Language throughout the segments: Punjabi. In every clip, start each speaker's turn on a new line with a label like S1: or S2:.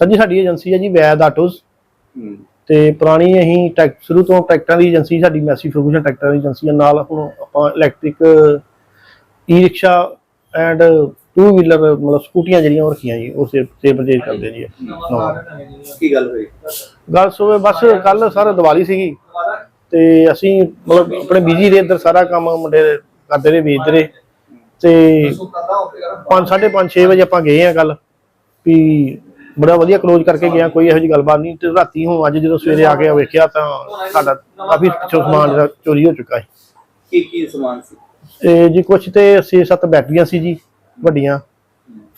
S1: ਸਰ ਜੀ ਸਾਡੀ ਏਜੰਸੀ ਹੈ ਜੀ ਵੈਦ ਆਟੋਸ।
S2: ਹੂੰ।
S1: ਤੇ ਪੁਰਾਣੀ ਅਸੀਂ ਟਰੈਕ ਸ਼ੁਰੂ ਤੋਂ ਟਰੈਕਟਰਾਂ ਦੀ ਏਜੰਸੀ ਸਾਡੀ ਮੈਸੀ ਫਰਗੂਸ਼ਨ ਟਰੈਕਟਰਾਂ ਦੀ ਏਜੰਸੀ ਹੈ। ਨਾਲ ਹੁਣ ਆਪਾਂ electric e rickshaw and two wheeler ਮਤਲਬ ਸਕੂਟੀਆਂ ਜਿਹੜੀਆਂ ਉਹ ਰੱਖੀਆਂ ਜੀ ਉਹ ਸੇਲ ਪਰਚੇਜ ਕਰਦੇ ਜੀ।
S2: ਕੀ ਗੱਲ ਹੋਈ?
S1: ਗੱਲ ਸੋਵੇ ਬਸ ਕੱਲ ਸਰ ਦੀਵਾਲੀ ਸੀਗੀ। ਤੇ ਅਸੀਂ ਮਤਲਬ ਆਪਣੇ ਬਿਜ਼ੀ ਰਹੇ ਇੱਧਰ ਸਾਰਾ ਕੰਮ ਮੁੰਡੇ ਕਰਦੇ ਰਹੇ ਵੇਚਦੇ ਰਹੇ। ਤੇ 5 5:30 6 ਵਜੇ ਆਪਾਂ ਗਏ ਆ ਕੱਲ ਵੀ ਬੜਾ ਵਧੀਆ ਕਲੋਜ਼ ਕਰਕੇ ਗਿਆ ਕੋਈ ਇਹੋ ਜਿਹੀ ਗੱਲਬਾਤ ਨਹੀਂ। ਤੇ ਰਾਤੀ ਹੁਣ ਅੱਜ ਜਦੋਂ ਸਵੇਰੇ ਆ ਕੇ ਵੇਖਿਆ ਤਾਂ ਸਾਡਾ ਕਾਫੀ ਪਿੱਛੋਂ ਸਮਾਨ ਜਿਹੜਾ ਚੋਰੀ ਹੋ ਚੁੱਕਾ ਹੈ
S2: ਕੀ ਕੀ ਸਮਾਨ ਸੀ?
S1: ਤੇ ਜੀ ਕੁਛ ਤੇ 6-7 ਬੈਟਰੀਆਂ ਸੀ ਜੀ ਵੱਡੀਆਂ।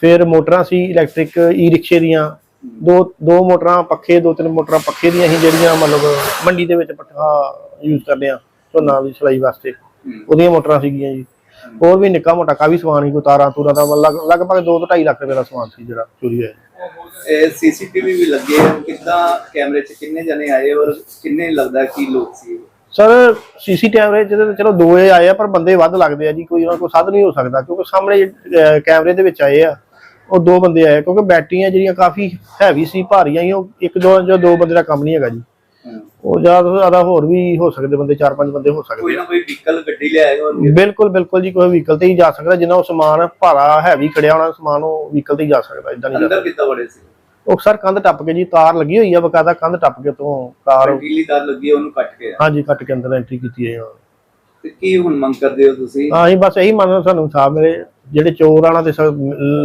S1: ਫਿਰ ਮੋਟਰਾਂ ਸੀ ਇਲੈਕਟ੍ਰਿਕ ਈ ਰਿਕਸ਼ੇ ਦੀਆਂ। ਦੋ ਦੋ ਮੋਟਰਾਂ ਪੱਖੇ ਦੋ ਤਿੰਨ ਮੋਟਰਾਂ ਪੱਖੇ ਦੀਆਂ ਸੀ ਜਿਹੜੀਆਂ ਮਤਲਬ ਮੰਡੀ ਦੇ ਵਿੱਚ ਪੱਠਾ ਯੂਜ਼ ਕਰਦੇ ਆ ਝੋਨਾ ਦੀ ਸਲਾਈ ਵਾਸਤੇ।
S2: ਹੂੰ।
S1: ਉਹਦੀਆਂ ਮੋਟਰਾਂ ਸੀਗੀਆਂ ਜੀ। ਹੋਰ ਵੀ ਨਿੱਕਾ ਮੋਟਾ ਕਾਫੀ ਸਮਾਨ ਸੀ ਕੋਈ ਤਾਰਾਂ ਤੂਰਾਂ ਦਾ ਲਗ- ਲਗਭਗ 2 ਤੋਂ 2.5 ਲੱਖ ਰੁਪਏ ਦਾ ਸਮਾਨ ਸੀ ਜਿਹੜਾ ਚੋਰੀ ਹੋਇਆ
S2: ਇਹ ਸੀਸੀਟੀਵੀ ਵੀ ਲੱਗੇ ਆ ਕਿੱਦਾਂ ਕੈਮਰੇ 'ਚ ਕਿੰਨੇ ਜਣੇ ਆਏ ਔਰ ਕਿੰਨੇ ਲੱਗਦਾ ਕੀ ਲੋਕ ਸੀ
S1: ਸਰ ਸੀਸੀ ਕੈਮਰੇ ਜਿਹਦੇ ਤੇ ਚਲੋ ਦੋ ਇਹ ਆਏ ਆ ਪਰ ਬੰਦੇ ਵੱਧ ਲੱਗਦੇ ਆ ਜੀ ਕੋਈ ਉਹਨਾਂ ਕੋਲ ਸਾਧ ਨਹੀਂ ਹੋ ਸਕਦਾ ਕਿਉਂਕਿ ਸਾਹਮਣੇ ਅਹ, ਕੈਮਰੇ ਦੇ ਵਿੱਚ ਆਏ ਆ ਉਹ ਦੋ ਬੰਦੇ ਆਏ ਕਿਉਂਕਿ ਬੈਟਰੀਆਂ ਜਿਹੜੀਆਂ ਕਾਫੀ ਹੈਵੀ ਸੀ ਭਾਰੀਆਂ ਸੀ ਉਹ ਇੱਕ ਦੋ ਜਾਂ ਦੋ ਬੰਦੇ ਦਾ ਕੰਮ ਨਹੀਂ ਹੈਗਾ ਜੀ। ਉਹ ਜ਼ਿਆਦਾ ਤੋਂ ਜ਼ਿਆਦਾ ਹੋਰ ਵੀ ਹੋ ਸਕਦੇ ਬੰਦੇ ਚਾਰ ਪੰਜ ਬੰਦੇ ਹੋ
S2: ਕੋਈ
S1: ਸਕਦੇ
S2: ਨਾ ਕੋਈ ਵਹੀਕਲ ਗੱਡੀ ਲਿਆਏ ਹੋਰ
S1: ਬਿਲਕੁਲ ਬਿਲਕੁਲ ਜੀ ਕੋਈ ਵਹੀਕਲ ਤੇ ਹੀ ਜਾ ਸਕਦਾ। ਜਿੰਨਾ ਉਹ ਸਮਾਨ ਭਾਰਾ ਹੈਵੀ ਖੜਿਆ ਹੋਣਾ ਸਮਾਨ ਉਹ ਵਹੀਕਲ ਤੇ ਹੀ ਜਾ ਸਕਦਾ ਇਦਾਂ ਨਹੀਂ ਜਾ
S2: ਅੰਦਰ ਕਿੱਦਾਂ ਵੜੇ ਸੀ?
S1: ਉਹ ਸਰ ਕੰਧ ਟੱਪ ਕੇ ਜੀ ਤਾਰ ਲੱਗੀ ਹੋਈ ਆ ਬਕਾਇਦਾ ਕੰਧ ਟੱਪ ਕੇ ਤੋਂ ਕਾਰ
S2: ਢੀਲੀ ਤਾਰ ਲੱਗੀ ਉਹਨੂੰ ਕੱਟ ਕੇ।
S1: ਹਾਂਜੀ ਕੱਟ ਕੇ ਅੰਦਰ ਐਂਟਰੀ ਕੀਤੀ ਹੈ
S2: ਤੇ ਕੀ ਹੁਣ ਮੰਗ ਕਰਦੇ ਹੋ ਤੁਸੀਂ?
S1: ਹਾਂ ਅਸੀਂ ਬਸ ਇਹੀ ਮੰਨਦੇ ਸਾਨੂੰ ਸਾਹ ਮੇਰੇ ਜਿਹੜੇ ਚੋਰ ਆਣਾ ਤੇ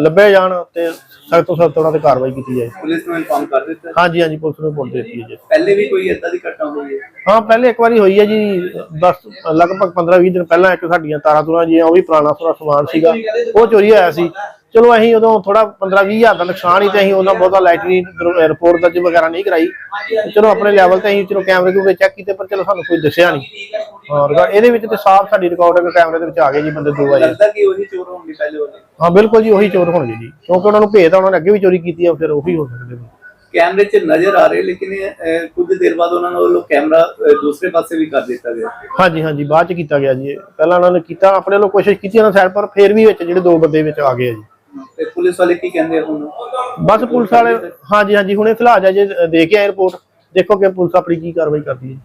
S1: ਲੱਭੇ ਜਾਣ ਤੇ ਸਖਤ ਤੋਂ ਸਖਤ ਉਹਨਾਂ ਤੇ ਕਾਰਵਾਈ ਕੀਤੀ ਜਾਏ।
S2: ਪੁਲਿਸ ਨੂੰ ਇਨਫਾਰਮ ਕਰ ਦਿੱਤਾ?
S1: ਹਾਂਜੀ ਹਾਂਜੀ ਪੁਲਿਸ ਨੂੰ ਰਿਪੋਰਟ ਦੇ ਦਿੱਤੀ ਹੈ ਜੀ।
S2: ਪਹਿਲੇ ਵੀ ਕੋਈ ਏਦਾਂ ਦੀ ਘਟਨਾ ਹੋਈ ਹੈ?
S1: ਹਾਂ ਪਹਿਲੇ ਇੱਕ ਵਾਰੀ ਹੋਈ ਹੈ ਜੀ 10 ਲਗਭਗ 15 20 ਦਿਨ ਪਹਿਲਾਂ ਇੱਕ ਸਾਡੀਆਂ ਤਾਰਾਂ ਤੁਰਾਂ ਜੀਆਂ ਉਹ ਵੀ ਪੁਰਾਣਾ ਸਾਰਾ ਸਮਾਨ ਸੀਗਾ। ਉਹ ਚੋਰੀ ਹੋਇਆ ਸੀ। ਚਲੋ ਅਸੀਂ ਉਦੋਂ ਥੋੜਾ 15 20 ਹਜ਼ਾਰ ਦਾ ਨੁਕਸਾਨ ਹੀ ਤੇ ਅਸੀਂ ਉਹਨਾਂ ਬਹੁਤਾ ਲਾਈਟਰੀ ਰਿਪੋਰਟ ਦਰਜ ਵਗੈਰਾ ਨਹੀਂ ਕਰਾਈ। ਚਲੋ ਆਪਣੇ ਲੈਵਲ ਤੇ ਅਸੀਂ ਚਲੋ ਕੈਮਰੇ ਕੂਮਰੇ ਚੈੱਕ ਕੀਤੇ ਪਰ ਚਲੋ ਸਾਨੂੰ ਕੋਈ ਦੱਸਿਆ ਨਹੀਂ। ਹਾਂ ਰਿਕਾਰਡ ਇਹਦੇ ਵਿੱਚ ਤੇ ਸਾਫ਼ ਸਾਡੀ ਰਿਕਾਰਡਿੰਗ ਕੈਮਰੇ ਦੇ ਵਿੱਚ ਆ ਗਏ ਜੀ ਬੰਦੇ ਦੋ ਆਏ।
S2: ਲੱਗਦਾ ਕਿ ਉਹੀ ਚੋਰ ਹੋਣਗੇ ਪਹਿਲੇ ਵਾਲੇ
S1: ਹਾਂ ਬਿਲਕੁਲ ਜੀ ਉਹੀ ਚੋਰ ਹੋਣਗੇ ਜੀ। ਕਿਉਂਕਿ ਉਹਨਾਂ ਨੂੰ ਆ ਉਹਨਾਂ ਨੇ ਅੱਗੇ ਵੀ ਚੋਰੀ ਕੀਤੀ ਆ ਫਿਰ ਉਹੀ ਹੋ ਸਕਦੇ ਨੇ।
S2: ਕੈਮਰੇ 'ਚ ਨਜ਼ਰ ਆ ਰਹੇ ਲੇਕਿਨ ਕੁਝ ਦੇਰ ਬਾਅਦ ਉਹਨਾਂ ਨੂੰ ਉਹ ਕੈਮਰਾ ਦੂਸਰੇ ਪਾਸੇ ਵੀ ਕਰ ਦਿੱਤਾ ਗਿਆ।
S1: ਹਾਂਜੀ ਹਾਂਜੀ ਬਾਅਦ ਚ ਕੀਤਾ ਗਿਆ ਜੀ। ਪਹਿਲਾਂ ਉਹਨਾਂ ਨੇ ਕੀਤਾ ਆਪਣੇ ਵੱਲੋਂ ਕੋਸ਼ਿਸ਼ ਕੀਤੀ ਉਹਨਾਂ ਸਾਈਡ ਪਰ ਫਿਰ ਵੀ ਵਿੱਚ ਜਿਹੜੇ ਦੋ ਬੰਦੇ ਵਿੱਚ ਆ ਗਏ ਜੀ।
S2: ਤੇ ਪੁਲਿਸ ਵਾਲੇ ਕੀ ਕਹਿੰਦੇ ਆ ਹੁਣ?
S1: ਬਸ ਪੁਲਿਸ ਵਾਲੇ ਹਾਂਜੀ ਹਾਂਜੀ, ਹੁਣੇ ਫਿਲਹਾਲ ਜੇ ਦੇ ਕੇ ਆਏ ਰਿਪੋਰਟ, ਦੇਖੋ ਕਿ ਪੁਲਿਸ ਆਪਣੀ ਕੀ ਕਾਰਵਾਈ ਕਰਦੀ ਹੈ।